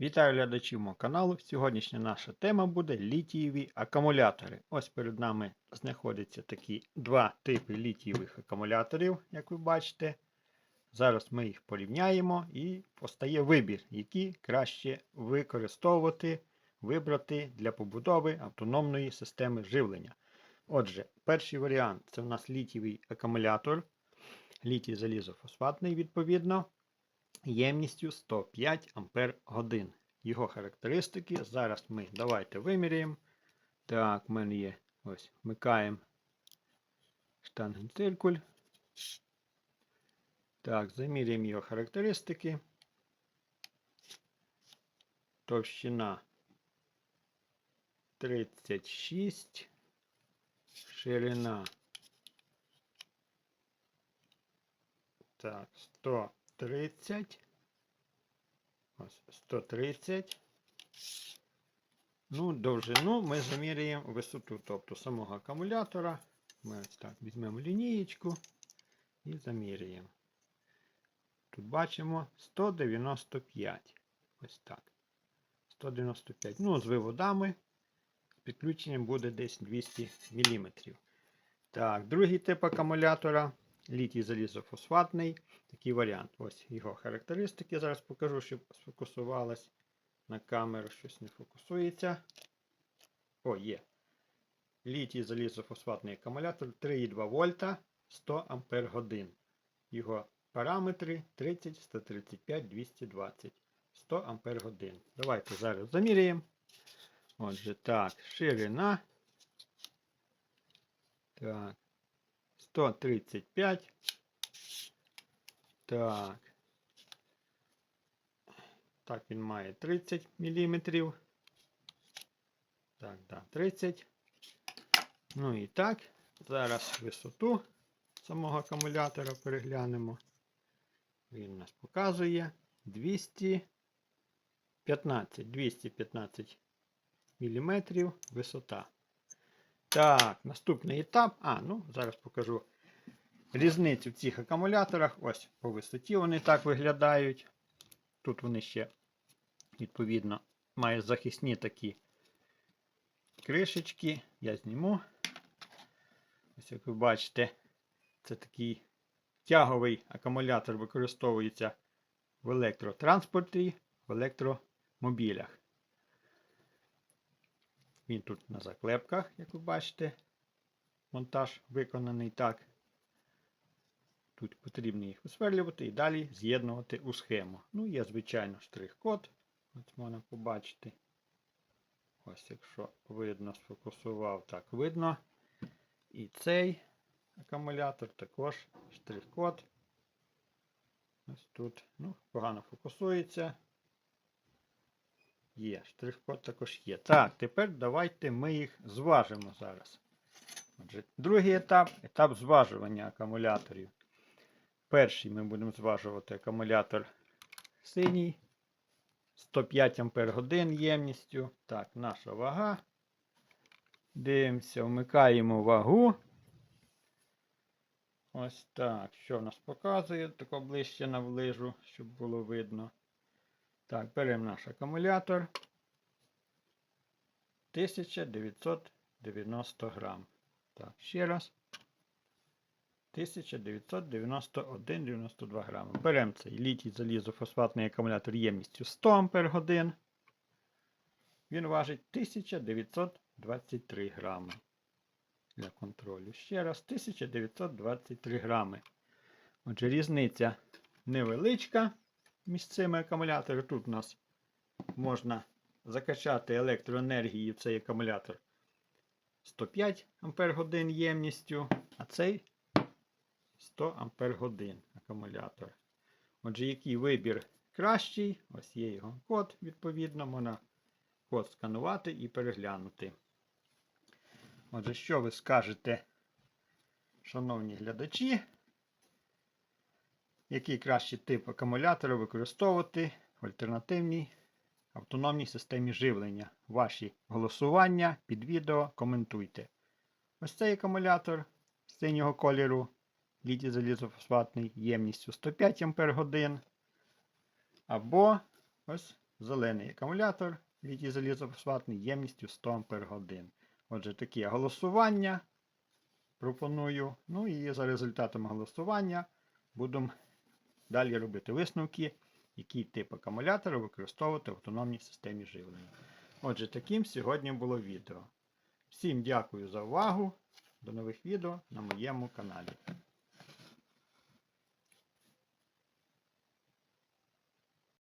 Вітаю глядачів мого каналу. Сьогоднішня наша тема буде літієві акумулятори. Ось перед нами знаходяться такі два типи літієвих акумуляторів, як ви бачите. Зараз ми їх порівняємо і постає вибір, які краще використовувати, вибрати для побудови автономної системи живлення. Отже, перший варіант це в нас літієвий акумулятор, літій залізофосфатний відповідно ємністю 105 Ампер годин. Його характеристики. Зараз ми давайте виміряємо. Так, в мене є ось вмикаємо штангенциркуль. Так, заміряємо його характеристики. Товщина 36, ширина. Так, 130. Ось 130. Ну, довжину ми заміряємо висоту, тобто самого акумулятора. Ми ось так візьмемо лінієчку і заміряємо. Тут бачимо 195. Ось так. 195. Ну, з виводами. З підключенням буде десь 200 мм. Так, другий тип акумулятора. Літій залізофосфатний. Такий варіант. Ось його характеристики. Зараз покажу, щоб сфокусувалась на камеру. Щось не фокусується. О, є. Літій залізофосфатний акумулятор 3,2 вольта 100 ампер годин. Його параметри 30, 135, 220. 100 ампер годин. Давайте зараз заміряємо. Отже, так, ширина. Так. 135. Так. Так, він має 30 мм. Так, да, 30. Ну і так. Зараз висоту самого акумулятора переглянемо. Він нас показує 215 215 мм висота. Так, наступний етап. А, ну, зараз покажу різницю в цих акумуляторах. Ось по висоті вони так виглядають. Тут вони ще, відповідно, мають захисні такі кришечки. Я зніму. Ось, як ви бачите, це такий тяговий акумулятор використовується в електротранспорті, в електромобілях. Він тут на заклепках, як ви бачите, монтаж виконаний так. Тут потрібно їх висверлювати і далі з'єднувати у схему. Ну, є, звичайно, штрих-код. Ось можна побачити. Ось, якщо видно, сфокусував, так видно. І цей акумулятор також штрих-код. Ось тут. Ну, погано фокусується. Є, штрих-код також є. Так, тепер давайте ми їх зважимо зараз. Отже, Другий етап етап зважування акумуляторів. Перший ми будемо зважувати акумулятор синій. 105 Ампер годин ємністю. Так, наша вага. Дивимося, вмикаємо вагу. Ось так. Що в нас показує? Тако ближче наближу, щоб було видно. Так, беремо наш акумулятор. 1990 грам. Так, ще раз. 1991-92 грами. Беремо цей літій залізофосфатний акумулятор ємністю 100 Ампер. Він важить 1923 грами. Для контролю. Ще раз, 1923 грами. Отже, різниця невеличка між цими акумуляторами. Тут у нас можна закачати електроенергії в цей акумулятор 105 Ампер годин ємністю, а цей 100 Ампер годин акумулятор. Отже, який вибір кращий, ось є його код, відповідно, можна код сканувати і переглянути. Отже, що ви скажете, шановні глядачі? Який кращий тип акумулятора використовувати в альтернативній автономній системі живлення? Ваші голосування під відео коментуйте. Ось цей акумулятор синього кольору, літій залізофосфатний ємністю 105 Ах. Або ось зелений акумулятор літій залізофосфатний ємністю 100 Ампер годин. Отже, таке голосування пропоную. Ну і за результатами голосування будемо далі робити висновки, який тип акумулятора використовувати в автономній системі живлення. Отже, таким сьогодні було відео. Всім дякую за увагу. До нових відео на моєму каналі.